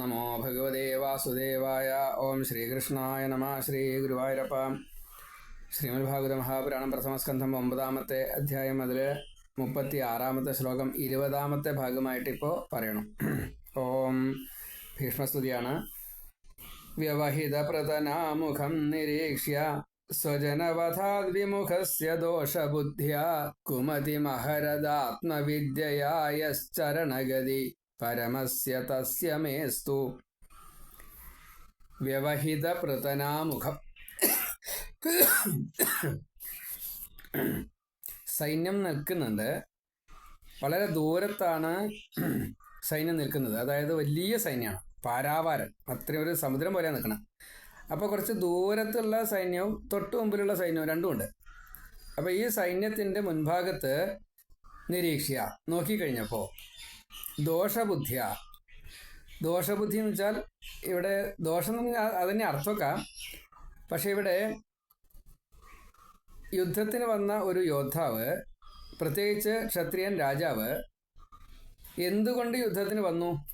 നമോ ഭഗവതേ വാസുദേവായ ഓം ശ്രീകൃഷ്ണായ നമ ശ്രീ ഗുരുവായൂരപ്പ ശ്രീമദ് ഭാഗവത മഹാപുരാണം പ്രഥമസ്കന്ധം ഒമ്പതാമത്തെ അധ്യായം അതിൽ മുപ്പത്തി ആറാമത്തെ ശ്ലോകം ഇരുപതാമത്തെ ഭാഗമായിട്ട് ഇപ്പോൾ പറയണം. ഓം ഭീഷ്മസ്തുതിയാണ്. വ്യവഹിത പ്രതനാമുഖം നിരീക്ഷ്യ സ്വജനവധാദ്വിമുഖസ്യ ദോഷബുദ്ധ്യാ കുമതിമഹരദാത്മവിദ്യയായശ്ചരണഗതി. പരമസ്യ തസ്യ മേസ്തു. വ്യവഹിത പൃതനാമുഖം സൈന്യം നിൽക്കുന്നുണ്ട്. വളരെ ദൂരത്താണ് സൈന്യം നിൽക്കുന്നത്. അതായത് വലിയ സൈന്യമാണ്. പാരാവാരൻ. അത്രയും ഒരു സമുദ്രം പോലെ നിൽക്കണം. അപ്പോൾ കുറച്ച് ദൂരത്തുള്ള സൈന്യവും തൊട്ട് മുമ്പിലുള്ള സൈന്യവും രണ്ടും ഉണ്ട്. അപ്പോൾ ഈ സൈന്യത്തിന്റെ മുൻഭാഗത്ത് നിരീക്ഷിക്കുക നോക്കിക്കഴിഞ്ഞപ്പോൾ ദോഷബുദ്ധിയ. ദോഷബുദ്ധി എന്ന് വെച്ചാൽ ഇവിടെ ദോഷം എന്ന് പറഞ്ഞാൽ അതിനെ അർത്ഥമൊക്കാം. പക്ഷെ ഇവിടെ യുദ്ധത്തിന് വന്ന ഒരു യോദ്ധാവ് പ്രത്യേകിച്ച് ക്ഷത്രിയൻ രാജാവ് എന്തുകൊണ്ട് യുദ്ധത്തിന് വന്നു?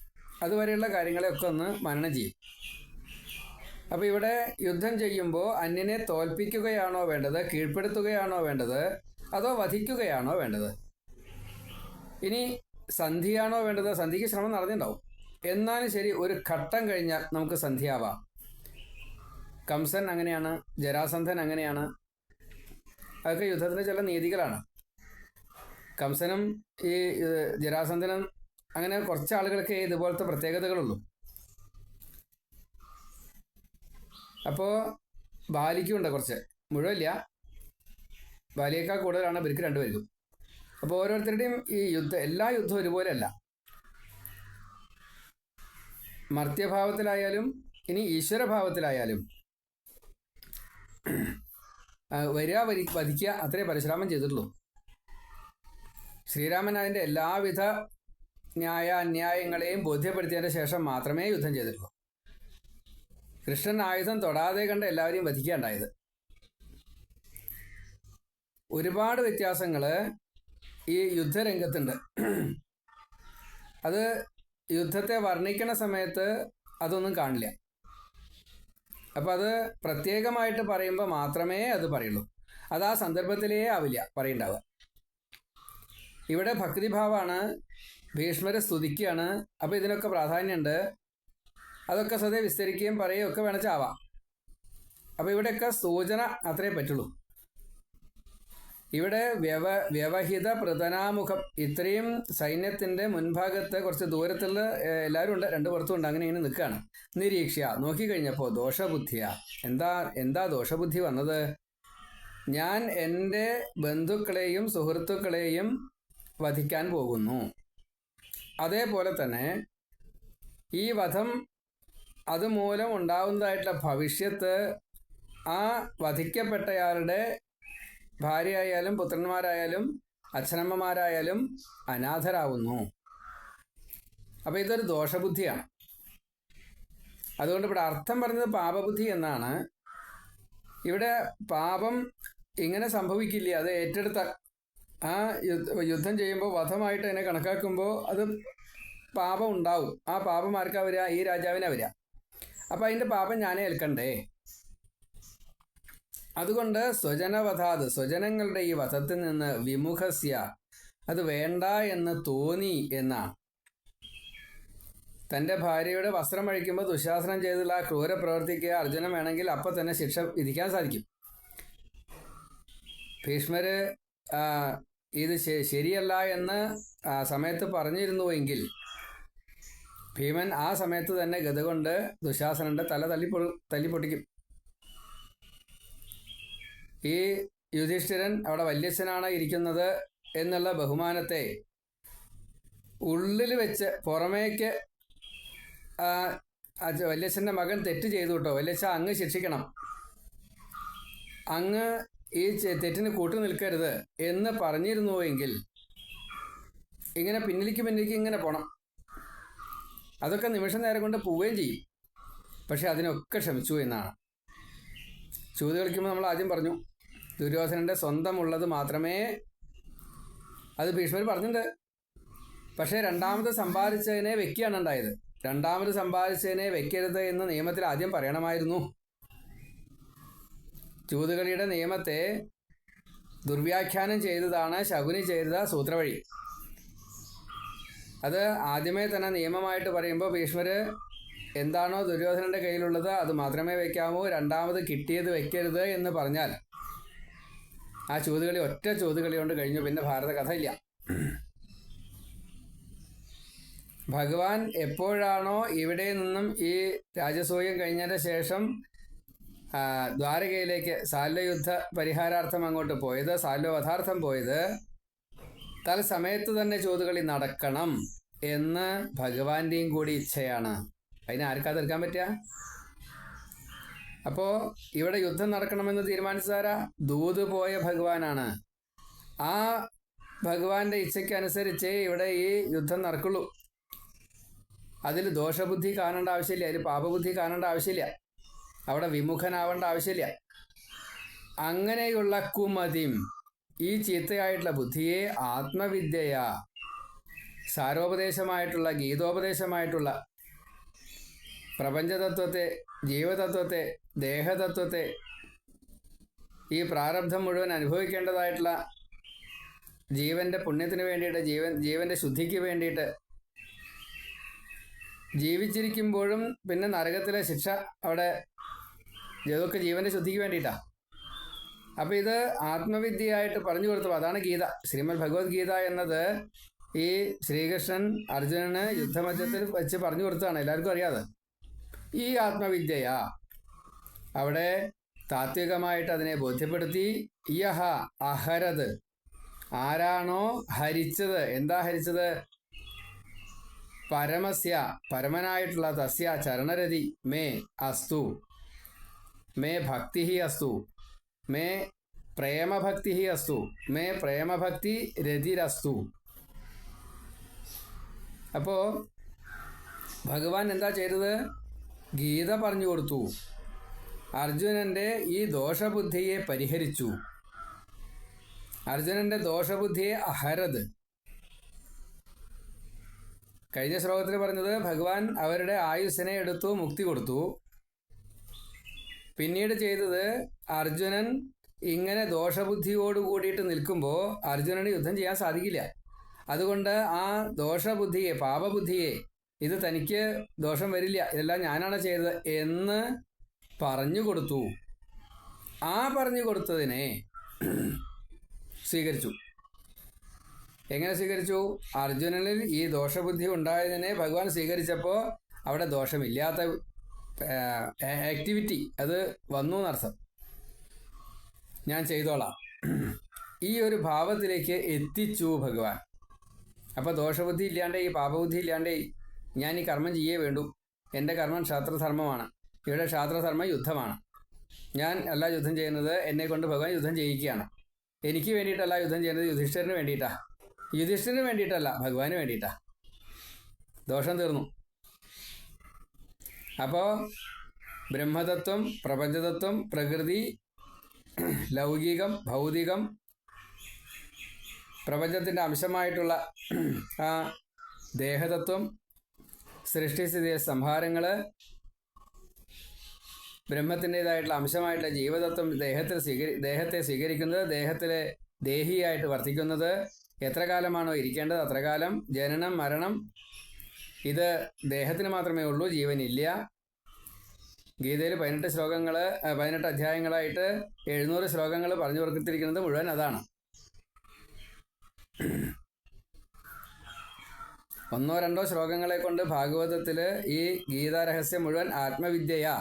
അതുവരെയുള്ള കാര്യങ്ങളെയൊക്കെ ഒന്ന് മനനം ചെയ്യും. അപ്പോൾ ഇവിടെ യുദ്ധം ചെയ്യുമ്പോൾ അന്യനെ തോൽപ്പിക്കുകയാണോ വേണ്ടത് കീഴ്പ്പെടുത്തുകയാണോ വേണ്ടത് അതോ വധിക്കുകയാണോ വേണ്ടത്? ഇനി സന്ധിയാണോ വേണ്ടത്? സന്ധിക്ക് ശ്രമം നടന്നിട്ടുണ്ടാവും. എന്നാലും ശരി ഒരു ഘട്ടം കഴിഞ്ഞാൽ നമുക്ക് സന്ധിയാവാം കംസൻ അങ്ങനെയാണ് ജരാസന്ധൻ അങ്ങനെയാണ്. അതൊക്കെ യുദ്ധത്തിന്റെ ചില നീതികളാണ്. കംസനും ഈ ജരാസന്ധനും അങ്ങനെ കുറച്ച് ആളുകൾക്ക് ഇതുപോലത്തെ പ്രത്യേകതകളുള്ളൂ. അപ്പോൾ ബാലിക്കുണ്ട് കുറച്ച്. മുഴുവല്ല ബാലിയേക്കാൾ കൂടുതലാണ് ഇവർക്ക് രണ്ടുപേർക്കും. അപ്പോൾ ഓരോരുത്തരുടെയും ഈ യുദ്ധം എല്ലാ യുദ്ധവും ഒരുപോലെയല്ല. മർത്യഭാവത്തിലായാലും ഇനി ഈശ്വരഭാവത്തിലായാലും വരിക വരി വധിക്കുക അത്രേ പരശുരാമൻ ചെയ്തിട്ടുള്ളൂ. ശ്രീരാമൻ അതിന്റെ എല്ലാവിധ ന്യായ അന്യായങ്ങളെയും ബോധ്യപ്പെടുത്തിയതിന് ശേഷം മാത്രമേ യുദ്ധം ചെയ്തിട്ടുള്ളൂ. കൃഷ്ണൻ ആയുധം തൊടാതെ കണ്ട് എല്ലാവരെയും വധിക്കുകയുണ്ടായത് ഒരുപാട് വ്യത്യാസങ്ങൾ ഈ യുദ്ധരംഗത്തുണ്ട്. അത് യുദ്ധത്തെ വർണിക്കണ സമയത്ത് അതൊന്നും കാണില്ല. അപ്പം അത് പ്രത്യേകമായിട്ട് പറയുമ്പോൾ മാത്രമേ അത് പറയുള്ളൂ. അത് ആ സന്ദർഭത്തിലേ ആവില്ല പറയണ്ടാവുക. ഇവിടെ ഭക്തിഭാവമാണ് ഭീഷ്മരെ സ്തുതിക്കുകയാണ് അപ്പോൾ ഇതിനൊക്കെ പ്രാധാന്യമുണ്ട്. അതൊക്കെ സ്വതേ വിസ്തരിക്കുകയും പറയുകയും ഒക്കെ വേണച്ചാവാം അപ്പോൾ ഇവിടെയൊക്കെ സൂചന അത്രേ പറ്റുള്ളൂ. ഇവിടെ വ്യവ വ്യവഹിത പ്രതനാമുഖം ഇത്രയും സൈന്യത്തിന്റെ മുൻഭാഗത്ത് കുറച്ച് ദൂരത്തുള്ള എല്ലാവരും ഉണ്ട്. രണ്ട് പുറത്തും ഉണ്ട്. അങ്ങനെ ഇങ്ങനെ നിൽക്കുകയാണ് നിരീക്ഷ നോക്കിക്കഴിഞ്ഞപ്പോൾ ദോഷബുദ്ധിയാ. എന്താ എന്താ ദോഷബുദ്ധി വന്നത്? ഞാൻ എന്റെ ബന്ധുക്കളെയും സുഹൃത്തുക്കളെയും വധിക്കാൻ പോകുന്നു. അതേപോലെ തന്നെ ഈ വധം അതുമൂലം ഉണ്ടാവുന്നതായിട്ടുള്ള ഭവിഷ്യത്ത് ആ വധിക്കപ്പെട്ടയാളുടെ ഭാര്യയായാലും പുത്രന്മാരായാലും അച്ഛനമ്മമാരായാലും അനാഥരാകുന്നു അപ്പോൾ ഇതൊരു ദോഷബുദ്ധിയാണ്. അതുകൊണ്ട് ഇവിടെ അർത്ഥം പറഞ്ഞത് പാപബുദ്ധി എന്നാണ്. ഇവിടെ പാപം ഇങ്ങനെ സംഭവിക്കില്ല. അത് ഏറ്റെടുത്ത ആ യുദ്ധം ചെയ്യുമ്പോൾ വധമായിട്ട് അതിനെ കണക്കാക്കുമ്പോൾ അത് പാപം ഉണ്ടാവും. ആ പാപം ആർക്കാ വരിക ഈ രാജാവിനാ വരിക അപ്പം അതിന്റെ പാപം ഞാനേ ഏൽക്കണ്ടേ? അതുകൊണ്ട് സ്വജനവധാത് സ്വജനങ്ങളുടെ ഈ വധത്തിൽ നിന്ന് വിമുഖസ്യ. അത് വേണ്ട എന്ന് തോന്നി എന്നാണ് തന്റെ ഭാര്യയുടെ വസ്ത്രം അഴിക്കുമ്പോൾ ദുശാസനം ചെയ്തുള്ള ആ ക്രൂര പ്രവർത്തിക്ക് അർജുനൻ വേണമെങ്കിൽ അപ്പം തന്നെ ശിക്ഷ വിധിക്കാൻ സാധിക്കും. ഭീഷ്മര് ഇത് ശരിയല്ല എന്ന് ആ സമയത്ത് പറഞ്ഞിരുന്നുവെങ്കിൽ ഭീമൻ ആ സമയത്ത് തന്നെ ഗത കൊണ്ട് ദുശാസനന്റെ തല തല്ലി പൊ- തല്ലി പൊട്ടിക്കും ഈ യുധിഷ്ഠിരൻ അവിടെ വല്യച്ഛനാണ് ഇരിക്കുന്നത് എന്നുള്ള ബഹുമാനത്തെ ഉള്ളിൽ വെച്ച് പുറമേക്ക് വല്യച്ഛന്റെ മകൻ തെറ്റ് ചെയ്തു കേട്ടോ. വല്യച്ഛ അങ്ങ് ശിക്ഷിക്കണം. അങ്ങ് ഈ തെറ്റിന് കൂട്ടു നിൽക്കരുത് എന്ന് പറഞ്ഞിരുന്നുവെങ്കിൽ ഇങ്ങനെ പിന്നിലേക്ക് പിന്നിലേക്ക് ഇങ്ങനെ പോണം. അതൊക്കെ നിമിഷ നേരം കൊണ്ട് പോവുകയും ചെയ്യും. പക്ഷെ അതിനൊക്കെ ക്ഷമിച്ചു എന്നാണ്. ചൂത് കളിക്കുമ്പോൾ നമ്മൾ ആദ്യം പറഞ്ഞു ദുര്യോധനന്റെ സ്വന്തമുള്ളത് മാത്രമേ അത് ഭീഷ്മർ പറഞ്ഞിട്ടുണ്ട്. പക്ഷേ രണ്ടാമത് സമ്പാദിച്ചതിനെ വെക്കുകയാണ് ഉണ്ടായത്. രണ്ടാമത് സമ്പാദിച്ചതിനെ വെക്കരുത് എന്ന് നിയമത്തിൽ ആദ്യം പറയണമായിരുന്നു. ചൂതുകളിയുടെ നിയമത്തെ ദുർവ്യാഖ്യാനം ചെയ്തതാണ് ശകുനി ചെയ്ത സൂത്രവഴി അത് ആദ്യമേ തന്നെ നിയമമായിട്ട് പറയുമ്പോൾ ഭീഷ്മർ എന്താണോ ദുര്യോധനന്റെ കയ്യിലുള്ളത് അത് മാത്രമേ വെക്കാമൂ? രണ്ടാമത് കിട്ടിയത് വെക്കരുത് എന്ന് പറഞ്ഞാൽ ആ ചോദ്യകളി ഒറ്റ ചോദ്യകളി കൊണ്ട് കഴിഞ്ഞു. പിന്നെ ഭാരത കഥ ഇല്ല ഭഗവാൻ എപ്പോഴാണോ ഇവിടെ നിന്നും ഈ രാജസൂയം കഴിഞ്ഞതിന് ശേഷം ദ്വാരകയിലേക്ക് സാല്വയുദ്ധ പരിഹാരാർത്ഥം അങ്ങോട്ട് പോയത് സാല്വവധാർത്ഥം പോയത് തൽസമയത്ത് തന്നെ ചോദ്യകളി നടക്കണം എന്ന് ഭഗവാന്റെയും കൂടി ഇച്ഛയാണ്. അതിനെ ആർക്കാ തീർക്കാൻ പറ്റുക? അപ്പോ ഇവിടെ യുദ്ധം നടക്കണമെന്ന് തീരുമാനിച്ചതാരാ? ദൂത് പോയ ഭഗവാനാണ്. ആ ഭഗവാന്റെ ഇച്ഛയ്ക്കനുസരിച്ച് ഇവിടെ ഈ യുദ്ധം നടക്കുള്ളൂ. അതിൽ ദോഷബുദ്ധി കാണേണ്ട ആവശ്യമില്ല. അതിൽ പാപബുദ്ധി കാണേണ്ട ആവശ്യമില്ല. അവിടെ വിമുഖനാവേണ്ട ആവശ്യമില്ല. അങ്ങനെയുള്ള കുമതിം ഈ ചീത്തയായിട്ടുള്ള ബുദ്ധിയെ ആത്മവിദ്യയാ. സാരോപദേശമായിട്ടുള്ള ഗീതോപദേശമായിട്ടുള്ള പ്രപഞ്ചതത്വത്തെ ജീവതത്വത്തെ ദേഹതത്വത്തെ ഈ പ്രാരബ്ധം മുഴുവൻ അനുഭവിക്കേണ്ടതായിട്ടുള്ള ജീവന്റെ പുണ്യത്തിന് വേണ്ടിയിട്ട് ജീവൻ ജീവന്റെ ശുദ്ധിക്ക് വേണ്ടിയിട്ട് ജീവിച്ചിരിക്കുമ്പോഴും പിന്നെ നരകത്തിലെ ശിക്ഷ അവിടെ ജതുക്ക് ജീവന്റെ ശുദ്ധിക്ക് വേണ്ടിയിട്ടാണ് അപ്പം ഇത് ആത്മവിദ്യയായിട്ട് പറഞ്ഞു കൊടുത്തു അതാണ് ഗീത. ശ്രീമദ് ഭഗവത്ഗീത എന്നത് ഈ ശ്രീകൃഷ്ണൻ അർജുനന് യുദ്ധമധ്യത്തിൽ വെച്ച് പറഞ്ഞു കൊടുത്തതാണ്. എല്ലാവർക്കും അറിയാതെ ഈ ആത്മവിദ്യയാ. അവിടെ താത്വികമായിട്ട് അതിനെ ബോധ്യപ്പെടുത്തി യഹ അഹരത്. ആരാണോ ഹരിച്ചത്? എന്താ ഹരിച്ചത്? പരമസ്യ പരമനായിട്ടുള്ള തസ്യ ചരണരതി മേ അസ്തു. മേ ഭക്തി അസ്തു. മേ പ്രേമഭക്തി അസ്തു. മേ പ്രേമഭക്തി രതിരസ്തു. അപ്പോ ഭഗവാൻ എന്താ ചെയ്തത്? ഗീത പറഞ്ഞു കൊടുത്തു. അർജുനന്റെ ഈ ദോഷബുദ്ധിയെ പരിഹരിച്ചു. അർജുനന്റെ ദോഷബുദ്ധിയെ അഹരത്. കഴിഞ്ഞ ശ്ലോകത്തിൽ പറഞ്ഞത് ഭഗവാൻ അവരുടെ ആയുസ്സിനെ എടുത്തു മുക്തി കൊടുത്തു. പിന്നീട് ചെയ്തത് അർജുനൻ ഇങ്ങനെ ദോഷബുദ്ധിയോട് കൂടിയിട്ട് നിൽക്കുമ്പോൾ അർജുനന് യുദ്ധം ചെയ്യാൻ സാധിക്കില്ല. അതുകൊണ്ട് ആ ദോഷബുദ്ധിയെ പാപബുദ്ധിയെ ഇത് തനിക്ക് ദോഷം വരില്ല. ഇതെല്ലാം ഞാനാണ് ചെയ്തത് എന്ന് പറഞ്ഞു കൊടുത്തു. ആ പറഞ്ഞു കൊടുത്തതിനെ സ്വീകരിച്ചു. എങ്ങനെ സ്വീകരിച്ചു? അർജുനനിൽ ഈ ദോഷബുദ്ധി ഉണ്ടായതിനെ ഭഗവാൻ സ്വീകരിച്ചപ്പോൾ അവിടെ ദോഷമില്ലാത്ത ആക്ടിവിറ്റി അത് വന്നു എന്നർത്ഥം. ഞാൻ ചെയ്തോളാം. ഈ ഒരു ഭാവത്തിലേക്ക് എത്തിച്ചു ഭഗവാൻ. അപ്പോൾ ദോഷബുദ്ധി ഇല്ലാണ്ടേ ഈ പാപബുദ്ധി ഇല്ലാണ്ടേ ഞാൻ ഈ കർമ്മം ചെയ്യേ വേണ്ടു. എന്റെ കർമ്മം ക്ഷാത്രധർമ്മമാണ് ഇവിടെ ക്ഷാത്രധർമ്മ യുദ്ധമാണ്. ഞാൻ അല്ല യുദ്ധം ചെയ്യുന്നത് എന്നെ കൊണ്ട് ഭഗവാൻ യുദ്ധം ചെയ്യിക്കുകയാണ്. എനിക്ക് വേണ്ടിയിട്ടല്ല യുദ്ധം ചെയ്യുന്നത് യുധിഷ്ഠിരന് വേണ്ടിയിട്ടാ. യുധിഷ്ഠിരന് വേണ്ടിയിട്ടല്ല ഭഗവാന് വേണ്ടിയിട്ടാ. ദോഷം തീർന്നു. അപ്പോൾ ബ്രഹ്മതത്വം പ്രപഞ്ചതത്വം പ്രകൃതി ലൗകികം ഭൗതികം പ്രപഞ്ചത്തിന്റെ അംശമായിട്ടുള്ള ആ ദേഹതത്വം സൃഷ്ടിസ്ഥിതിയെ സംഹാരങ്ങൾ ബ്രഹ്മത്തിന്റെതായിട്ടുള്ള അംശമായിട്ടുള്ള ജീവതത്വം ദേഹത്തിൽ സ്വീകരി ദേഹത്തെ സ്വീകരിക്കുന്നത് ദേഹത്തിലെ ദേഹിയായിട്ട് വർത്തിക്കുന്നത് എത്ര കാലമാണോ ഇരിക്കേണ്ടത് അത്ര കാലം. ജനനം മരണം ഇത് ദേഹത്തിന് മാത്രമേ ഉള്ളൂ ജീവനില്ല. ഗീതയിൽ പതിനെട്ട് ശ്ലോകങ്ങൾ പതിനെട്ട് അധ്യായങ്ങളായിട്ട് എഴുന്നൂറ് ശ്ലോകങ്ങൾ പറഞ്ഞു കൊടുത്തിരിക്കുന്നത് മുഴുവൻ അതാണ്. ഒന്നോ രണ്ടോ ശ്ലോകങ്ങളെ കൊണ്ട് ഭാഗവതത്തിൽ ഈ ഗീതാരഹസ്യം മുഴുവൻ ആത്മവിദ്യയാ.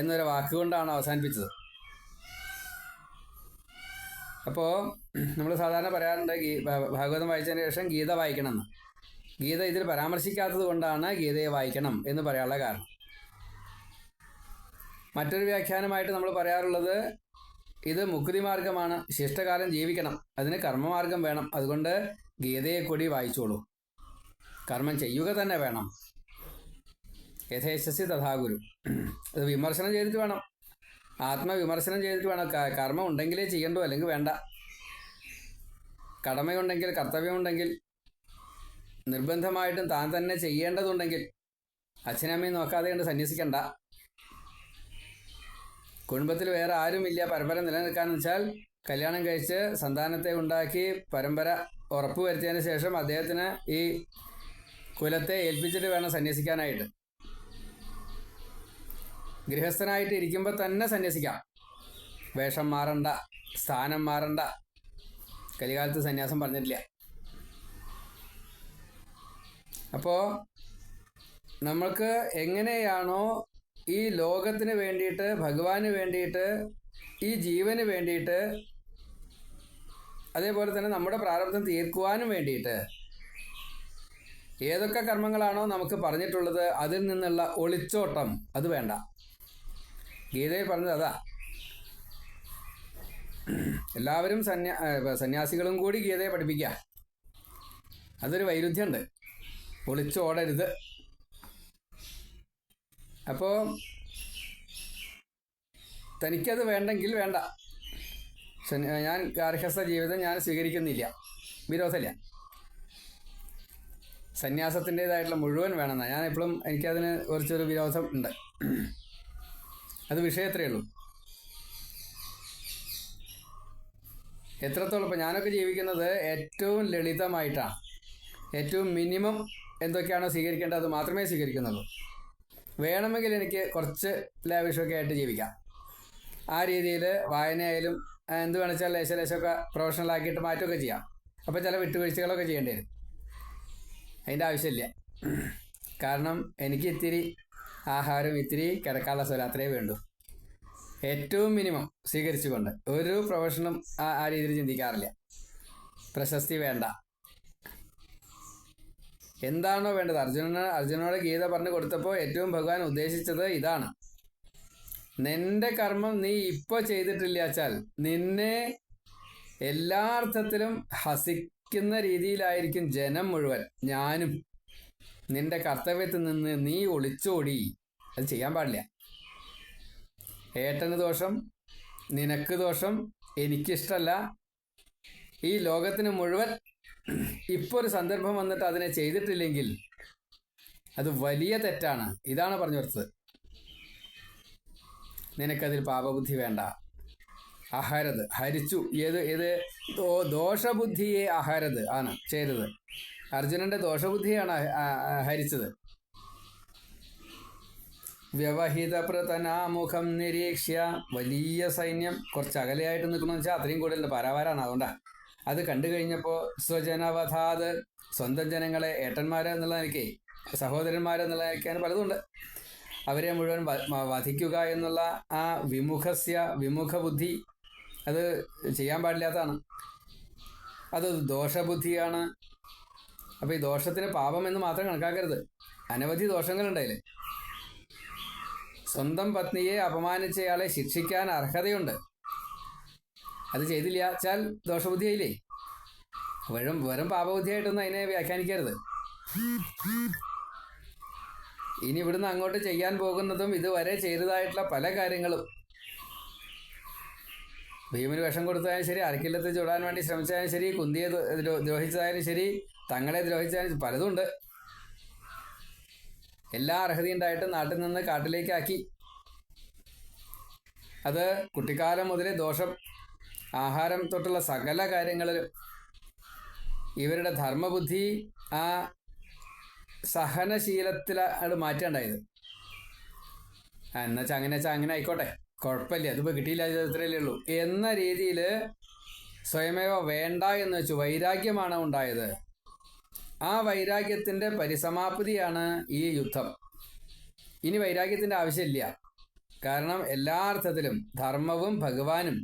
എന്നൊരു വാക്കുകൊണ്ടാണ് അവസാനിപ്പിച്ചത്. അപ്പോൾ നമ്മൾ സാധാരണ പറയാറുണ്ട് ഭാഗവതം വായിച്ചതിന് ശേഷം ഗീത വായിക്കണം എന്ന് ഗീത ഇതിൽ പരാമർശിക്കാത്തത് കൊണ്ടാണ് ഗീതയെ വായിക്കണം എന്ന് പറയാനുള്ള കാരണം. മറ്റൊരു വ്യാഖ്യാനമായിട്ട് നമ്മൾ പറയാറുള്ളത് ഇത് മുക്തി മാർഗമാണ് ശിഷ്ടകാലം ജീവിക്കണം അതിന് കർമ്മമാർഗം വേണം അതുകൊണ്ട് ഗീതയെ കൂടി വായിച്ചോളൂ. കർമ്മം ചെയ്യുക തന്നെ വേണം. യഥേശസി തഥാഗുരു അത് വിമർശനം ചെയ്തിട്ട് വേണം. ആത്മവിമർശനം ചെയ്തിട്ട് വേണം. കർമ്മം ഉണ്ടെങ്കിലേ ചെയ്യണ്ടോ അല്ലെങ്കിൽ വേണ്ട. കടമയുണ്ടെങ്കിൽ കർത്തവ്യമുണ്ടെങ്കിൽ നിർബന്ധമായിട്ടും താൻ തന്നെ ചെയ്യേണ്ടതുണ്ടെങ്കിൽ അച്ഛനമ്മയും നോക്കാതെ കൊണ്ട് സന്യസിക്കണ്ട. കുടുംബത്തിൽ വേറെ ആരുമില്ല. പരമ്പര നിലനിൽക്കാന്ന് വെച്ചാൽ കല്യാണം കഴിച്ച് സന്താനത്തെ ഉണ്ടാക്കി പരമ്പര ഉറപ്പുവരുത്തിയതിന് ശേഷം അദ്ദേഹത്തിന് ഈ കുലത്തെ ഏൽപ്പിച്ചിട്ട് വേണം സന്യസിക്കാനായിട്ട്. ഗൃഹസ്ഥനായിട്ട് ഇരിക്കുമ്പോൾ തന്നെ സന്യസിക്കാം. വേഷം മാറണ്ട സ്ഥാനം മാറണ്ട. കലികാലത്ത് സന്യാസം പറഞ്ഞിട്ടില്ല. അപ്പോൾ നമ്മൾക്ക് എങ്ങനെയാണോ ഈ ലോകത്തിന് വേണ്ടിയിട്ട് ഭഗവാന് വേണ്ടിയിട്ട് ഈ ജീവന് വേണ്ടിയിട്ട് അതേപോലെ തന്നെ നമ്മുടെ പ്രാരബ്ധം തീർക്കുവാനും വേണ്ടിയിട്ട് ഏതൊക്കെ കർമ്മങ്ങളാണോ നമുക്ക് പറഞ്ഞിട്ടുള്ളത് അതിൽ നിന്നുള്ള ഒളിച്ചോട്ടം അത് വേണ്ട. ഗീതയിൽ പറഞ്ഞത് അതാ. എല്ലാവരും സന്യാ സന്യാസികളും കൂടി ഗീതയെ പഠിപ്പിക്കുക അതൊരു വൈരുദ്ധ്യമുണ്ട് ഒളിച്ചോടരുത് അപ്പോൾ തനിക്കത് വേണ്ടെങ്കിൽ വേണ്ട. ഞാൻ ഗാർഹസ്ഥ ജീവിതം ഞാൻ സ്വീകരിക്കുന്നില്ല. വിരോധമില്ല. സന്യാസത്തിന്റെതായിട്ടുള്ള മുഴുവൻ വേണമെന്നാണ് ഞാൻ എപ്പോഴും എനിക്കതിന് കുറച്ചൊരു വിരോധം ഉണ്ട്. അത് വിഷയം എത്രയേ ഉള്ളൂ. എത്രത്തോളം ഇപ്പം ഞാനൊക്കെ ജീവിക്കുന്നത് ഏറ്റവും ലളിതമായിട്ടാണ് ഏറ്റവും മിനിമം എന്തൊക്കെയാണോ സ്വീകരിക്കേണ്ടത് മാത്രമേ സ്വീകരിക്കുന്നുള്ളൂ. വേണമെങ്കിൽ എനിക്ക് കുറച്ച് ലാവിഷൊക്കെ ആയിട്ട് ജീവിക്കാം. ആ രീതിയിൽ വായനയായാലും എന്ത് വേണമെച്ചാൽ ലേശം ലേശമൊക്കെ പ്രൊഫഷണൽ ആക്കിയിട്ട് മാറ്റുകയൊക്കെ ചെയ്യാം. അപ്പോൾ ചില വിട്ടുവീഴ്ചകളൊക്കെ ചെയ്യേണ്ടി വരും. അതിന്റെ ആവശ്യമില്ല. കാരണം എനിക്ക് ഇത്തിരി ആഹാരം ഇത്തിരി കിടക്കാനുള്ള സ്ഥലം അത്രേ വേണ്ടൂ. ഏറ്റവും മിനിമം സ്വീകരിച്ചുകൊണ്ട് ഒരു പ്രൊഫഷനും ആ രീതിയിൽ ചിന്തിക്കാറില്ല. പ്രശസ്തി വേണ്ട. എന്താണോ വേണ്ടത്? അർജുനന് അർജുനോട് ഗീത പറഞ്ഞു കൊടുത്തപ്പോൾ ഏറ്റവും ഭഗവാൻ ഉദ്ദേശിച്ചത് ഇതാണ്. നിന്റെ കർമ്മം നീ ഇപ്പോൾ ചെയ്തിട്ടില്ല വെച്ചാൽ നിന്നെ എല്ലാ അർത്ഥത്തിലും ഹസിക്കുന്ന രീതിയിലായിരിക്കും ജനം മുഴുവൻ. ഞാനും. നിന്റെ കർത്തവ്യത്തിൽ നിന്ന് നീ ഒളിച്ചോടി. അത് ചെയ്യാൻ പാടില്ല. ഏട്ടന് ദോഷം നിനക്ക് ദോഷം എനിക്കിഷ്ടമല്ല ഈ ലോകത്തിന് മുഴുവൻ ഇപ്പോൾ ഒരു സന്ദർഭം വന്നിട്ട് അതിനെ ചെയ്തിട്ടില്ലെങ്കിൽ അത് വലിയ തെറ്റാണ്. ഇതാണ് പറഞ്ഞു കൊടുത്തത്. നിനക്കതിൽ പാപബുദ്ധി വേണ്ട. അഹരത്. ഹരിച്ചു. ഏത്? ഏത്? ദോഷബുദ്ധിയെ അഹരത് ആണ്. ചെയ്തത്. അർജുനന്റെ ദോഷബുദ്ധിയാണ് ഹരിച്ചത്. വ്യവഹിത പ്രതനാമുഖം നിരീക്ഷ്യ. വലിയ സൈന്യം കുറച്ച് അകലെയായിട്ട് നിൽക്കണമെന്ന് വെച്ചാൽ അത്രയും കൂടുതൽ പാരാവാരാണ് അതുകൊണ്ടാണ് അത് കണ്ടു കഴിഞ്ഞപ്പോൾ സ്വജനവധാത് സ്വന്തം ജനങ്ങളെ ഏട്ടന്മാരെ എന്നുള്ള നിലയ്ക്ക് സഹോദരന്മാരെന്നുള്ള നിലയ്ക്കാണ് പലതുണ്ട്. അവരെ മുഴുവൻ വധിക്കുക എന്നുള്ള ആ വിമുഖസ്യ വിമുഖ ബുദ്ധി അത് ചെയ്യാൻ പാടില്ലാത്തതാണ്. അത് ദോഷബുദ്ധിയാണ്. അപ്പോൾ ഈ ദോഷത്തിന് പാപം എന്ന് മാത്രം കണക്കാക്കരുത്. അനവധി ദോഷങ്ങളുണ്ടതിൽ സ്വന്തം പത്നിയെ അപമാനിച്ചയാളെ ശിക്ഷിക്കാൻ അർഹതയുണ്ട്. അത് ചെയ്തില്ല വെച്ചാൽ ദോഷബുദ്ധിയായില്ലേ? വെറും വെറും പാപബുദ്ധിയായിട്ടൊന്നും അതിനെ വ്യാഖ്യാനിക്കരുത്. ഇനി ഇവിടുന്ന് അങ്ങോട്ട് ചെയ്യാൻ പോകുന്നതും ഇതുവരെ ചെയ്തതായിട്ടുള്ള പല കാര്യങ്ങളും. ഭീമന് വിഷം കൊടുത്തതായാലും ശരി അരക്കില്ലത്ത് ചൂടാൻ വേണ്ടി ശ്രമിച്ചതായാലും ശരി കുന്തിയെ ദ്രോ- ദ്രോ- ദ്രോഹിച്ചതായാലും ശരി തങ്ങളെ ദ്രോഹിച്ചതായാലും പലതുണ്ട്. എല്ലാ അർഹതയുണ്ടായിട്ട് നാട്ടിൽ നിന്ന് കാട്ടിലേക്കാക്കി അത് കുട്ടിക്കാലം മുതലേ ദോഷം ആഹാരം തൊട്ടുള്ള സകല കാര്യങ്ങളിലും ഇവരുടെ ധർമ്മബുദ്ധി ആ സഹനശീലത്തിലാണ് മാറ്റേണ്ടായത്. എന്നുവെച്ചാൽ അങ്ങനെ വെച്ചാൽ അങ്ങനെ ആയിക്കോട്ടെ. കുഴപ്പമില്ല അതിപ്പോൾ കിട്ടിയില്ല ഇത് ഇത്രയല്ലേ ഉള്ളൂ. എന്ന രീതിയിൽ സ്വയമേവ വേണ്ട എന്ന് വെച്ചു വൈരാഗ്യമാണ് ഉണ്ടായത്. ആ വൈരാഗ്യത്തിന്റെ പരിസമാപ്തിയാണ് ഈ യുദ്ധം. ഇനി വൈരാഗ്യത്തിന്റെ ആവശ്യമില്ല. കാരണം എല്ലാ അർത്ഥത്തിലും ധർമ്മവും ഭഗവാനും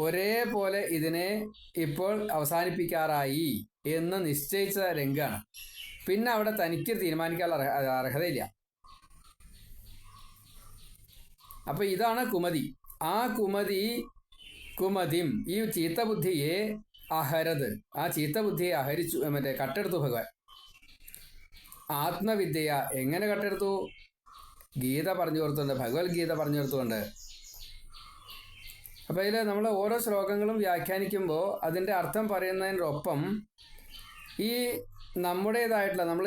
ഒരേപോലെ ഇതിനെ ഇപ്പോൾ അവസാനിപ്പിക്കാറായി എന്ന് നിശ്ചയിച്ച രംഗാണ്. പിന്നെ അവിടെ തനിക്ക് തീരുമാനിക്കാനുള്ള അർഹതയില്ല. അപ്പൊ ഇതാണ് കുമതി. ആ കുമതി കുമതിം ഈ ചീത്ത ബുദ്ധിയെ അഹരത്. ആ ചീത്ത ബുദ്ധിയെ അഹരിച്ചു മറ്റേ കട്ടെടുത്തു ഭഗവാൻ. ആത്മവിദ്യ എങ്ങനെ കട്ടെടുത്തു? ഗീത പറഞ്ഞു കൊടുത്തുണ്ട് ഭഗവത്ഗീത പറഞ്ഞു കൊടുത്തുകൊണ്ട്. അപ്പോൾ ഇതിൽ നമ്മൾ ഓരോ ശ്ലോകങ്ങളും വ്യാഖ്യാനിക്കുമ്പോൾ അതിന്റെ അർത്ഥം പറയുന്നതിനൊപ്പം ഈ നമ്മുടേതായിട്ടുള്ള നമ്മൾ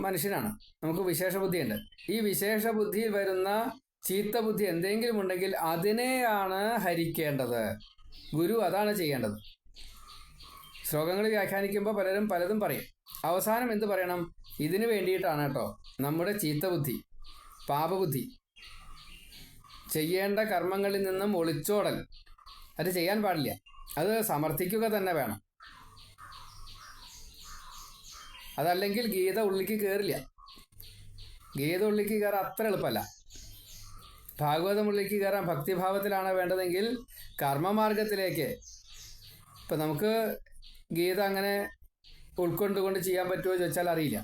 മനുഷ്യനാണ്. നമുക്ക് വിശേഷ ബുദ്ധിയുണ്ട് ഈ വിശേഷ ബുദ്ധിയിൽ വരുന്ന ചീത്ത ബുദ്ധി എന്തെങ്കിലും ഉണ്ടെങ്കിൽ അതിനെയാണ് ഹരിക്കേണ്ടത്. ഗുരു അതാണ് ചെയ്യേണ്ടത്. ശ്ലോകങ്ങൾ വ്യാഖ്യാനിക്കുമ്പോൾ പലരും പലതും പറയും. അവസാനം എന്ത് പറയണം? ഇതിനു വേണ്ടിയിട്ടാണ് കേട്ടോ. നമ്മുടെ ചീത്തബുദ്ധി പാപബുദ്ധി. ചെയ്യേണ്ട കർമ്മങ്ങളിൽ നിന്നും ഒളിച്ചോടൽ. അത് ചെയ്യാൻ പാടില്ല. അത് സമർത്ഥിക്കുക തന്നെ വേണം. അതല്ലെങ്കിൽ ഗീത ഉള്ളിക്ക് കയറില്ല ഗീത ഉള്ളിക്ക് കയറാൻ അത്ര എളുപ്പമല്ല. ഭാഗവതം ഉള്ളിക്ക് കയറാൻ ഭക്തിഭാവത്തിലാണ് വേണ്ടതെങ്കിൽ കർമ്മമാർഗത്തിലേക്ക്. ഇപ്പം നമുക്ക് ഗീത അങ്ങനെ ഉൾക്കൊണ്ടുകൊണ്ട് ചെയ്യാൻ പറ്റുമോ ചോദിച്ചാൽ അറിയില്ല.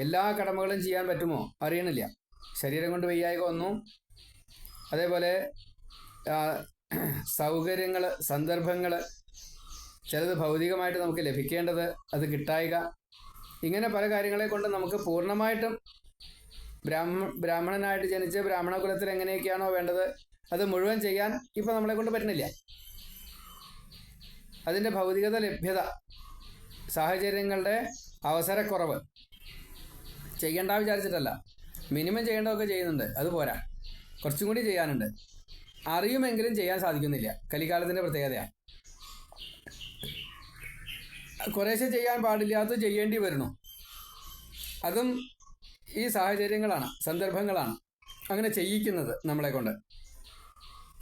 എല്ലാ കടമകളും ചെയ്യാൻ പറ്റുമോ? അറിയണില്ല. ശരീരം കൊണ്ട് വയ്യായ്ക വന്നു. അതേപോലെ സൗകര്യങ്ങൾ സന്ദർഭങ്ങൾ ചിലത് ഭൗതികമായിട്ട് നമുക്ക് ലഭിക്കേണ്ടത് അത് കിട്ടായിക. ഇങ്ങനെ പല കാര്യങ്ങളെ കൊണ്ട് നമുക്ക് പൂർണമായിട്ടും ബ്രാഹ്മ ബ്രാഹ്മണനായിട്ട് ജനിച്ച് ബ്രാഹ്മണ കുലത്തിൽ എങ്ങനെയൊക്കെയാണോ വേണ്ടത് അത് മുഴുവൻ ചെയ്യാൻ ഇപ്പം നമ്മളെ കൊണ്ട് പറ്റുന്നില്ല അതിന്റെ ഭൗതികത ലഭ്യത സാഹചര്യങ്ങളുടെ അവസരക്കുറവ് ചെയ്യേണ്ട വിചാരിച്ചിട്ടല്ല. മിനിമം ചെയ്യേണ്ടതൊക്കെ ചെയ്യുന്നുണ്ട്. അത് പോരാ. കുറച്ചും കൂടി ചെയ്യാനുണ്ട്. അറിയുമെങ്കിലും ചെയ്യാൻ സാധിക്കുന്നില്ല. കലികാലത്തിന്റെ പ്രത്യേകതയാണ്. കുറേശ്ശെ ചെയ്യാൻ പാടില്ലാത്ത ചെയ്യേണ്ടി വരുന്നു. അതും ഈ സാഹചര്യങ്ങളാണ് സന്ദർഭങ്ങളാണ് അങ്ങനെ ചെയ്യിക്കുന്നത് നമ്മളെ കൊണ്ട്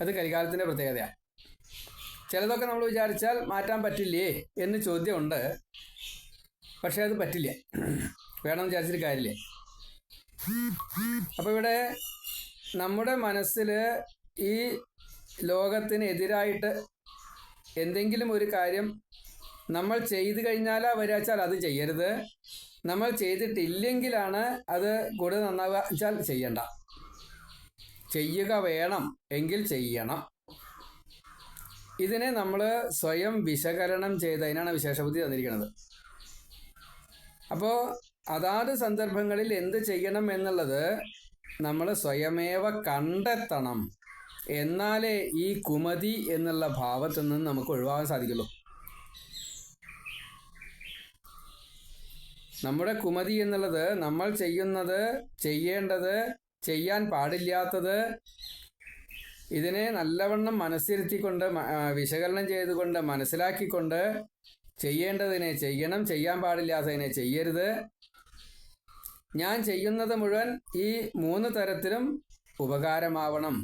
അത് കലികാലത്തിന്റെ പ്രത്യേകതയാണ്. ചിലതൊക്കെ നമ്മൾ വിചാരിച്ചാൽ മാറ്റാൻ പറ്റില്ലേ എന്ന് ചോദ്യമുണ്ട്. പക്ഷേ അത് പറ്റില്ല. വേണമെന്ന് വിചാരിച്ചിട്ട് കാര്യമില്ല. അപ്പോൾ ഇവിടെ നമ്മുടെ മനസ്സിൽ ഈ ലോകത്തിന് എതിരായിട്ട് എന്തെങ്കിലും ഒരു കാര്യം നമ്മൾ ചെയ്തു കഴിഞ്ഞാലാ വരാച്ചാൽ അത് ചെയ്യരുത്. നമ്മൾ ചെയ്തിട്ടില്ലെങ്കിലാണ് അത് കൂടുതൽ നന്നാവുക വെച്ചാൽ ചെയ്യണ്ട. ചെയ്യുക വേണം എങ്കിൽ ചെയ്യണം. ഇതിനെ നമ്മൾ സ്വയം വിശകലനം ചെയ്തതിനാണ് വിശേഷബുദ്ധി തന്നിരിക്കുന്നത്. അപ്പോൾ അതാത് സന്ദർഭങ്ങളിൽ എന്ത് ചെയ്യണം എന്നുള്ളത് നമ്മൾ സ്വയമേവ കണ്ടെത്തണം. എന്നാലേ ഈ കുമതി എന്നുള്ള ഭാവത്തിൽ നിന്ന് നമുക്ക് ഒഴിവാകാൻ സാധിക്കുള്ളൂ. നമ്മുടെ കുമതി എന്നുള്ളത് നമ്മൾ ചെയ്യുന്നത് ചെയ്യേണ്ടത് ചെയ്യാൻ പാടില്ലാത്തത് ഇതിനെ നല്ലവണ്ണം മനസ്സിരുത്തിക്കൊണ്ട് വിശകലനം ചെയ്തുകൊണ്ട് മനസ്സിലാക്കിക്കൊണ്ട് ചെയ്യേണ്ടതിനെ ചെയ്യണം ചെയ്യാൻ പാടില്ലാത്തതിനെ ചെയ്യരുത്. ഞാൻ ചെയ്യുന്നത് മുഴുവൻ ഈ മൂന്ന് തരത്തിലും ഉപകാരമാവണം.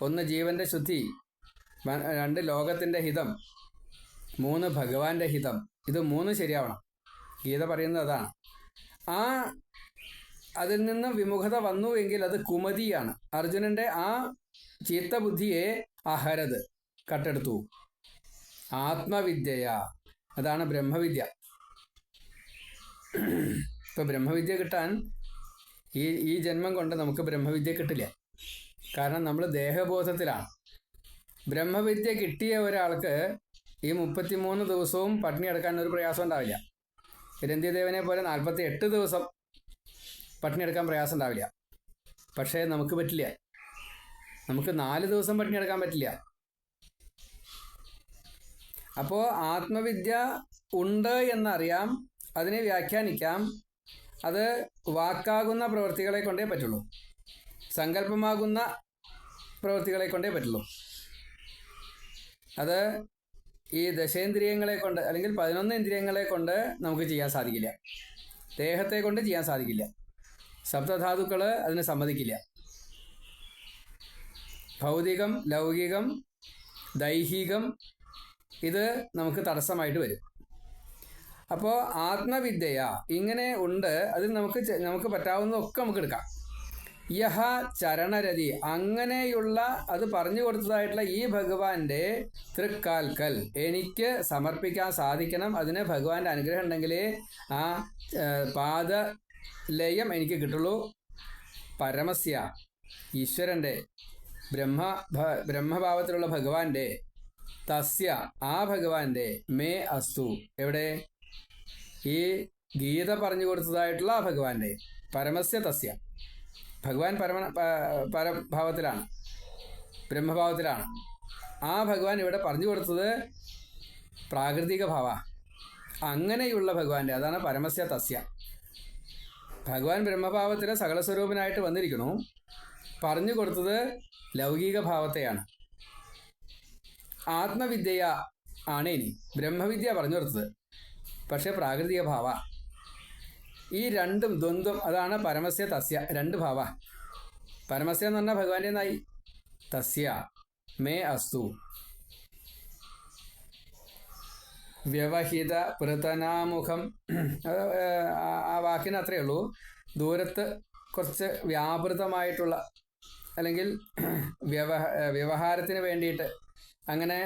ഒന്ന് ജീവന്റെ ശുദ്ധി രണ്ട് ലോകത്തിന്റെ ഹിതം മൂന്ന് ഭഗവാന്റെ ഹിതം. ഇത് മൂന്ന് ശരിയാവണം. ഗീത പറയുന്നത് അതാണ്. ആ അതിൽ നിന്ന് വിമുഖത വന്നു എങ്കിൽ അത് കുമതിയാണ്. അർജുനന്റെ ആ ചീത്ത ബുദ്ധിയെ അഹരത് കട്ടെടുത്തു. ആത്മവിദ്യയ. അതാണ് ബ്രഹ്മവിദ്യ. ഇപ്പൊ ബ്രഹ്മവിദ്യ കിട്ടാൻ ഈ ഈ ജന്മം കൊണ്ട് നമുക്ക് ബ്രഹ്മവിദ്യ കിട്ടില്ല. കാരണം നമ്മൾ ദേഹബോധത്തിലാണ്. ബ്രഹ്മവിദ്യ കിട്ടിയ ഒരാൾക്ക് ഈ മുപ്പത്തിമൂന്ന് ദിവസവും പട്ടിണി എടുക്കാൻ ഒരു പ്രയാസം ഉണ്ടാവില്ല. രന്തിദേവനെ പോലെ നാൽപ്പത്തി എട്ട് ദിവസം പട്ടിണി എടുക്കാൻ പ്രയാസം ഉണ്ടാവില്ല. പക്ഷേ നമുക്ക് പറ്റില്ല. നമുക്ക് നാല് ദിവസം പട്ടിണി എടുക്കാൻ പറ്റില്ല. അപ്പോൾ ആത്മവിദ്യ ഉണ്ട് എന്നറിയാം അതിനെ വ്യാഖ്യാനിക്കാം. അത് വാക്കാകുന്ന പ്രവൃത്തികളെ കൊണ്ടേ പറ്റുള്ളൂ. സങ്കല്പമാകുന്ന പ്രവൃത്തികളെ കൊണ്ടേ പറ്റുള്ളൂ. അത് ഈ ദശേന്ദ്രിയങ്ങളെ കൊണ്ട് അല്ലെങ്കിൽ പതിനൊന്ന് ഇന്ദ്രിയങ്ങളെ കൊണ്ട് നമുക്ക് ചെയ്യാൻ സാധിക്കില്ല. ദേഹത്തെ കൊണ്ട് ചെയ്യാൻ സാധിക്കില്ല. സപ്തധാതുക്കൾ അതിന് സമ്മതിക്കില്ല. ഭൗതികം ലൗകികം ദൈഹികം ഇത് നമുക്ക് തടസ്സമായിട്ട് വരും. അപ്പോൾ ആത്മവിദ്യ ഇങ്ങനെ ഉണ്ട് അതിൽ നമുക്ക് നമുക്ക് പറ്റാവുന്നതൊക്കെ നമുക്ക് എടുക്കാം. യഹ ചരണരതി അങ്ങനെയുള്ള അത് പറഞ്ഞു കൊടുത്തതായിട്ടുള്ള ഈ ഭഗവാന്റെ തൃക്കാൽക്കൽ എനിക്ക് സമർപ്പിക്കാൻ സാധിക്കണം അതിന് ഭഗവാന്റെ അനുഗ്രഹം ഉണ്ടെങ്കിൽ ആ പാദ ലയം എനിക്ക് കിട്ടുള്ളൂ. പരമസ്യ ഈശ്വരന്റെ ബ്രഹ്മ ബ്രഹ്മഭാവത്തിലുള്ള ഭഗവാന്റെ തസ്യ ആ ഭഗവാന്റെ മേ അസ്തു. എവിടെ? ഈ ഗീത പറഞ്ഞു കൊടുത്തതായിട്ടുള്ള ആ ഭഗവാന്റെ പരമസ്യ തസ്യ. ഭഗവാൻ പരമ പരഭാവത്തിലാണ് ബ്രഹ്മഭാവത്തിലാണ്. ആ ഭഗവാൻ ഇവിടെ പറഞ്ഞു കൊടുത്തത് പ്രാകൃതിക ഭാവ. അങ്ങനെയുള്ള ഭഗവാന്റെ അതാണ് പരമസ്യ തസ്യ. ഭഗവാൻ ബ്രഹ്മഭാവത്തിലെ സകലസ്വരൂപനായിട്ട് വന്നിരിക്കുന്നു. പറഞ്ഞു കൊടുത്തത് ലൗകിക ഭാവത്തെയാണ്. ആത്മവിദ്യ ആണ് ഇനി ബ്രഹ്മവിദ്യ പറഞ്ഞു കൊടുത്തത്. പക്ഷേ പ്രാകൃതിക ഭാവ. ഈ രണ്ടും ദ്വന്ദ്വം അതാണ് പരമസ്യ തസ്യ രണ്ട് ഭാവ. പരമസ്യ എന്ന് പറഞ്ഞാൽ ഭഗവാന്റെ നായി തസ്യ മേ അസ്തു. വ്യവഹിത പൃതനാമുഖം ആ- വാക്കിന് അത്രയേ ഉള്ളൂ. ദൂരത്ത് കുറച്ച് വ്യാപൃതമായിട്ടുള്ള അല്ലെങ്കിൽ വ്യവഹ വ്യവഹാരത്തിന് വേണ്ടിയിട്ട് അങ്ങനെ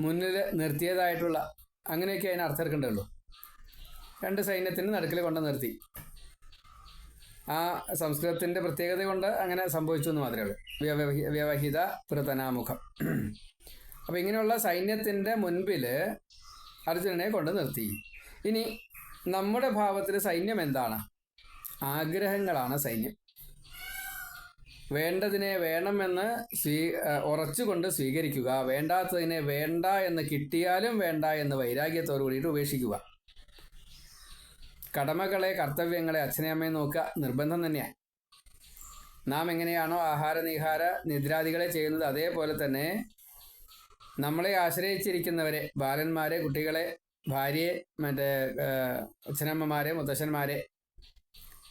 മുന്നിൽ നിർത്തിയതായിട്ടുള്ള അങ്ങനെയൊക്കെ അതിന് അർത്ഥം എടുക്കേണ്ടതുള്ളൂ രണ്ട് സൈന്യത്തിന് നടുക്കിൽ കൊണ്ട് നിർത്തി. ആ സംസ്കൃതത്തിന്റെ പ്രത്യേകത കൊണ്ട് അങ്ങനെ സംഭവിച്ചു എന്ന് മാത്രമേ ഉള്ളൂ. വ്യവഹി വ്യവഹിത പൃതനാമുഖം അപ്പോൾ ഇങ്ങനെയുള്ള സൈന്യത്തിന്റെ മുൻപിൽ അർജുനനെ കൊണ്ട് നിർത്തി. ഇനി നമ്മുടെ ഭാവത്തിൽ സൈന്യം എന്താണ്? ആഗ്രഹങ്ങളാണ് സൈന്യം. വേണ്ടതിനെ വേണമെന്ന് സ്വീ ഉറച്ചുകൊണ്ട് സ്വീകരിക്കുക. വേണ്ടാത്തതിനെ വേണ്ട എന്ന് കിട്ടിയാലും വേണ്ട എന്ന് വൈരാഗ്യത്തോടു കൂടിയിട്ട് ഉപേക്ഷിക്കുക. കടമകളെ കർത്തവ്യങ്ങളെ അച്ഛനെയമ്മയെ നോക്കുക. നിർബന്ധം തന്നെയാണ് നാം എങ്ങനെയാണോ ആഹാര നിഹാര നിദ്രാദികളെ ചെയ്യുന്നത് അതേപോലെ തന്നെ നമ്മളെ ആശ്രയിച്ചിരിക്കുന്നവരെ ബാലന്മാരെ കുട്ടികളെ ഭാര്യയെ മറ്റേ അച്ഛനമ്മമാരെ മുത്തശ്ശന്മാരെ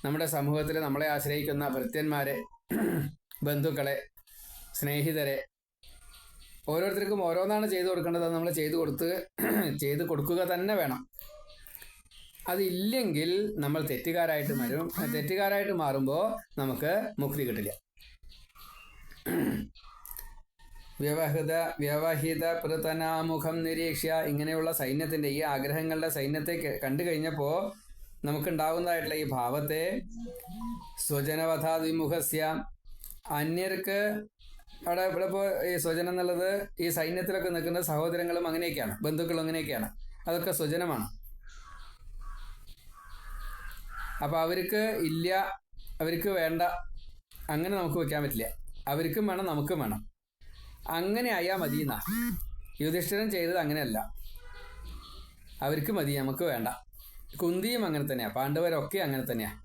നമ്മുടെ സമൂഹത്തിൽ നമ്മളെ ആശ്രയിക്കുന്ന ഭൃത്യന്മാരെ ബന്ധുക്കളെ സ്നേഹിതരെ ഓരോരുത്തർക്കും ഓരോന്നാണ് ചെയ്തു കൊടുക്കേണ്ടത്. നമ്മൾ ചെയ്തു കൊടുത്ത് ചെയ്തു കൊടുക്കുക തന്നെ വേണം. അതില്ലെങ്കിൽ നമ്മൾ തെറ്റുകാരായിട്ട് മാറും തെറ്റുകാരായിട്ട് മാറുമ്പോൾ നമുക്ക് മുക്തി കിട്ടില്ല. വ്യവഹിത വ്യവഹിത പൃതനാമുഖം നിരീക്ഷ്യ ഇങ്ങനെയുള്ള സൈന്യത്തിന്റെ ഈ ആഗ്രഹങ്ങളുടെ സൈന്യത്തെ കണ്ടു കഴിഞ്ഞപ്പോൾ നമുക്കുണ്ടാവുന്നതായിട്ടുള്ള ഈ ഭാവത്തെ സ്വജനവധാവിമുഖസ്യ. അന്യർക്ക് അവിടെ ഇവിടെ ഇപ്പോൾ ഈ സ്വജനം എന്നുള്ളത് ഈ സൈന്യത്തിലൊക്കെ നിൽക്കുന്ന സഹോദരങ്ങളും അങ്ങനെയൊക്കെയാണ് ബന്ധുക്കളും അങ്ങനെയൊക്കെയാണ്. അതൊക്കെ സ്വജനമാണ്. അപ്പോൾ അവർക്ക് ഇല്ല അവർക്ക് വേണ്ട അങ്ങനെ നമുക്ക് വെക്കാൻ പറ്റില്ല. അവർക്കും വേണം നമുക്കും വേണം. അങ്ങനെ ആയാൽ മതി എന്നാ യുധിഷ്ഠിരൻ ചെയ്തത് അങ്ങനെയല്ല. അവർക്ക് മതി നമുക്ക് വേണ്ട. കുന്തിയും അങ്ങനെ തന്നെയാ പാണ്ഡവരൊക്കെ അങ്ങനെ തന്നെയാ.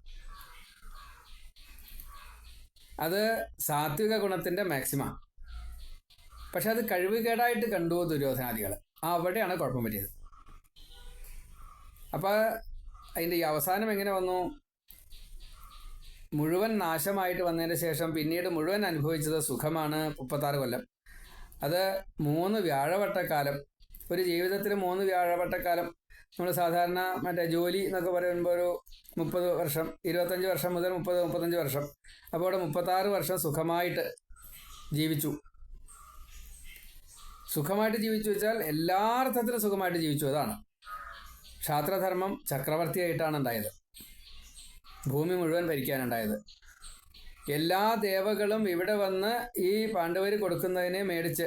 അത് സാത്വിക ഗുണത്തിന്റെ മാക്സിമം. പക്ഷെ അത് കഴിവുകേടായിട്ട് കണ്ടു ദുര്യോധനാദികൾ അവിടെയാണ് കുഴപ്പം പറ്റിയത്. അപ്പൊ അതിന്റെ ഈ അവസാനം എങ്ങനെ വന്നു? മുഴുവൻ നാശമായിട്ട് വന്നതിന് ശേഷം പിന്നീട് മുഴുവൻ അനുഭവിച്ചത് സുഖമാണ് മുപ്പത്താറ് കൊല്ലം. അത് മൂന്ന് വ്യാഴവട്ടക്കാലം. ഒരു ജീവിതത്തിൽ മൂന്ന് വ്യാഴവട്ടക്കാലം. നമ്മൾ സാധാരണ മറ്റേ ജോലി എന്നൊക്കെ പറയുമ്പോൾ ഒരു മുപ്പത് വർഷം ഇരുപത്തഞ്ച് വർഷം മുതൽ മുപ്പത് മുപ്പത്തഞ്ച് വർഷം. അപ്പോൾ അവിടെ മുപ്പത്താറ് വർഷം സുഖമായിട്ട് ജീവിച്ചു. സുഖമായിട്ട് ജീവിച്ചു വെച്ചാൽ എല്ലാ അർത്ഥത്തിലും സുഖമായിട്ട് ജീവിച്ചു. അതാണ്. ക്ഷാത്രധർമ്മം ചക്രവർത്തിയായിട്ടാണ് ഉണ്ടായത്. ഭൂമി മുഴുവൻ ഭരിക്കാനുണ്ടായത്. എല്ലാ ദേവകളും ഇവിടെ വന്ന് ഈ പാണ്ഡവർ കൊടുക്കുന്നതിനെ മേടിച്ച്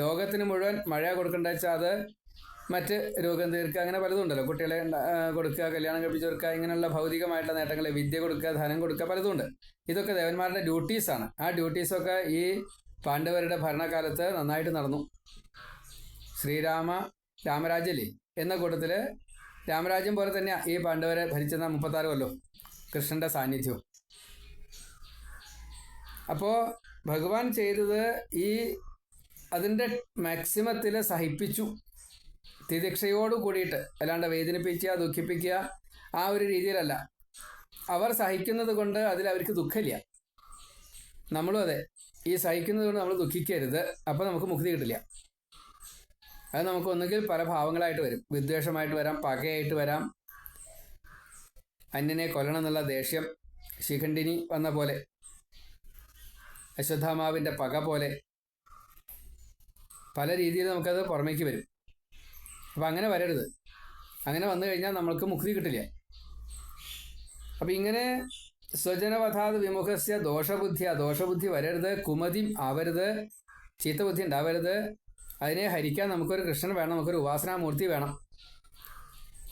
ലോകത്തിന് മുഴുവൻ മഴ കൊടുക്കേണ്ട വെച്ചാൽ അത് മറ്റ് രോഗം തീർക്കുക അങ്ങനെ പലതും ഉണ്ടല്ലോ. കുട്ടികളെ കൊടുക്കുക കല്യാണം കഴിപ്പിച്ച് കൊടുക്കുക ഇങ്ങനെയുള്ള ഭൗതികമായിട്ടുള്ള നേട്ടങ്ങളെ വിദ്യ കൊടുക്കുക ധനം കൊടുക്കുക പലതും ഉണ്ട്. ഇതൊക്കെ ദേവന്മാരുടെ ഡ്യൂട്ടീസാണ് ആ ഡ്യൂട്ടീസൊക്കെ ഈ പാണ്ഡവരുടെ ഭരണകാലത്ത് നന്നായിട്ട് നടന്നു. ശ്രീരാമ രാമരാജ്യല്ലേ എന്ന കൂട്ടത്തിൽ രാമരാജ്യം പോലെ തന്നെയാണ് ഈ പാണ്ഡവരെ ഭരിച്ചെന്ന മുപ്പത്താറ് കൊല്ലം കൃഷ്ണന്റെ സാന്നിധ്യവും. അപ്പോൾ ഭഗവാൻ ചെയ്തത് ഈ അതിന്റെ മാക്സിമത്തിൽ സഹിപ്പിച്ചു. തിദിക്ഷയോട് കൂടിയിട്ട് അല്ലാണ്ട് വേദനിപ്പിക്കുക ദുഃഖിപ്പിക്കുക ആ ഒരു രീതിയിലല്ല. അവർ സഹിക്കുന്നത് കൊണ്ട് അതിൽ അവർക്ക് ദുഃഖമില്ല. നമ്മളും അതെ. ഈ സഹിക്കുന്നത് കൊണ്ട് നമ്മൾ ദുഃഖിക്കരുത്. അപ്പോൾ നമുക്ക് മുക്തി കിട്ടില്ല. അത് നമുക്ക് ഒന്നുകിൽ പല ഭാവങ്ങളായിട്ട് വരും. വിദ്വേഷമായിട്ട് വരാം പകയായിട്ട് വരാം. അന്യനെ കൊല്ലണം എന്നുള്ള ദേഷ്യം ശിഖണ്ഡിനി വന്ന പോലെ. അശ്വത്ഥാമാവിന്റെ പക പോലെ പല രീതിയിൽ നമുക്കത് പുറമേക്ക് വരും. അപ്പം അങ്ങനെ വരരുത്. അങ്ങനെ വന്നു കഴിഞ്ഞാൽ നമ്മൾക്ക് മുക്തി കിട്ടില്ല. അപ്പം ഇങ്ങനെ സ്വജനവധാത് വിമുഖസ്യ ആ ദോഷബുദ്ധി വരരുത് കുമതി ആവരുത് ചീത്തബുദ്ധി ഉണ്ടാവരുത്. അതിനെ ഹരിക്കാൻ നമുക്കൊരു കൃഷ്ണൻ വേണം നമുക്കൊരു ഉപാസനാമൂർത്തി വേണം.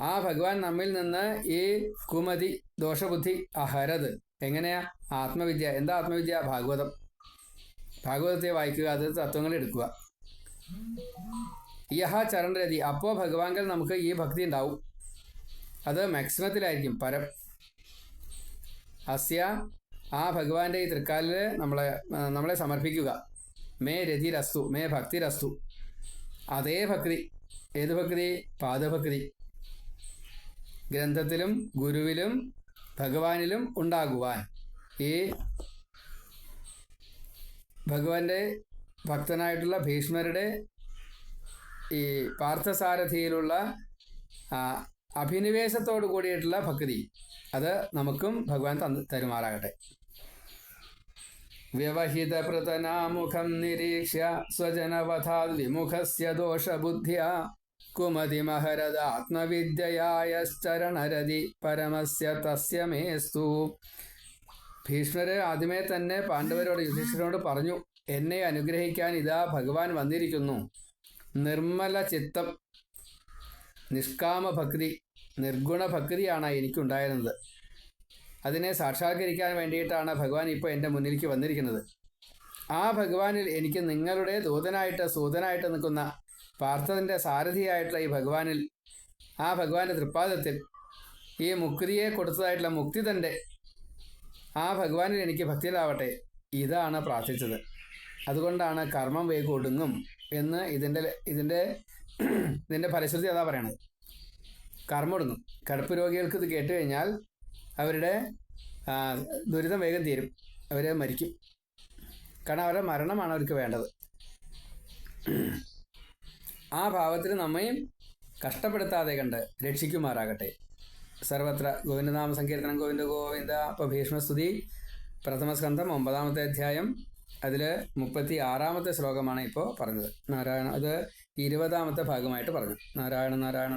ആ ഭഗവാൻ നമ്മിൽ നിന്ന് ഈ കുമതി ദോഷബുദ്ധി അഹരത്. എങ്ങനെയാ? ആത്മവിദ്യ. എന്താ ആത്മവിദ്യ? ഭാഗവതം. ഭാഗവതത്തെ വായിക്കുക അത് തത്വങ്ങൾ എടുക്കുക. യഹ ചരൺരതി അപ്പോൾ ഭഗവാങ്കൽ നമുക്ക് ഈ ഭക്തി ഉണ്ടാവും. അത് മാക്സിമത്തിലായിരിക്കും പരം. അസ്യ ആ ഭഗവാന്റെ ഈ തൃക്കാലിൽ നമ്മളെ നമ്മളെ സമർപ്പിക്കുക. മേ രതി രസ്തു മേ ഭക്തി രസ്തു അതേ ഭക്തി. ഏത് ഭക്തി? പാദഭക്തി. ഗ്രന്ഥത്തിലും ഗുരുവിലും ഭഗവാനിലും ഉണ്ടാകുവാൻ ഈ ഭഗവാന്റെ ഭക്തനായിട്ടുള്ള ഭീഷ്മരുടെ ഈ പാർത്ഥസാരഥിയിലുള്ള അഭിനിവേശത്തോട് കൂടിയിട്ടുള്ള ഭക്തി അത് നമുക്കും ഭഗവാൻ തന്ന് തരുമാറാകട്ടെ. വ്യവഹിതപൃതനാമുഖം നിരീക്ഷ്യ സ്വജനവധാത് വിമുഖസ്യ ദോഷബുദ്ധ്യ കുമതിമഹരദാത്മവിദ്യയായശ്ചരണരതി പരമസ്യ തസ്യ മേസ്തു. ഭീഷ്മര് ആദ്യമേ തന്നെ പാണ്ഡവരോട് യുധിഷ്ഠിരനോട് പറഞ്ഞു എന്നെ അനുഗ്രഹിക്കാൻ ഇതാ ഭഗവാൻ വന്നിരിക്കുന്നു. നിർമ്മല ചിത്തം നിഷ്കാമ ഭക്തി നിർഗുണ ഭക്തിയാണ് എനിക്കുണ്ടായിരുന്നത്. അതിനെ സാക്ഷാത്കരിക്കാൻ വേണ്ടിയിട്ടാണ് ഭഗവാൻ ഇപ്പോൾ എന്റെ മുന്നിലേക്ക് വന്നിരിക്കുന്നത്. ആ ഭഗവാനിൽ എനിക്ക് നിങ്ങളുടെ ദൂതനായിട്ട് സൂതനായിട്ട് നിൽക്കുന്ന പാർത്ഥതിന്റെ സാരഥിയായിട്ടുള്ള ഈ ഭഗവാനിൽ ആ ഭഗവാന്റെ തൃപ്പാദത്തിൽ ഈ മുക്തിയെ കൊടുത്തതായിട്ടുള്ള മുക്തി തന്റെ ആ ഭഗവാനിൽ എനിക്ക് ഭക്തിയിലാവട്ടെ. ഇതാണ് പ്രാർത്ഥിച്ചത്. അതുകൊണ്ടാണ് കർമ്മം വേഗം ഒടുങ്ങും എന്ന് ഇതിന്റെ ഇതിന്റെ ഇതിന്റെ ഫലശ്രുതി അതാ പറയണത്. കർമ്മം ഒടുങ്ങും. കടുപ്പ് രോഗികൾക്ക് ഇത് കേട്ട് കഴിഞ്ഞാൽ അവരുടെ ദുരിതം വേഗം തീരും. അവർ മരിക്കും. കാരണം അവരുടെ മരണമാണ് അവർക്ക് വേണ്ടത്. ആ ഭാവത്തിൽ നമ്മയും കഷ്ടപ്പെടുത്താതെ കണ്ട് രക്ഷിക്കുമാറാകട്ടെ. സർവത്ര ഗോവിന്ദനാമ സങ്കീർത്തനം ഗോവിന്ദ ഗോവിന്ദ ഇപ്പോൾ ഭീഷ്മസ്തുതി പ്രഥമസ്കന്ധം ഒമ്പതാമത്തെ അധ്യായം. അതിൽ മുപ്പത്തി ആറാമത്തെ ശ്ലോകമാണ് ഇപ്പോൾ പറഞ്ഞത്. നാരായണ അത് ഇരുപതാമത്തെ ഭാഗമായിട്ട് പറഞ്ഞു. നാരായണ നാരായണ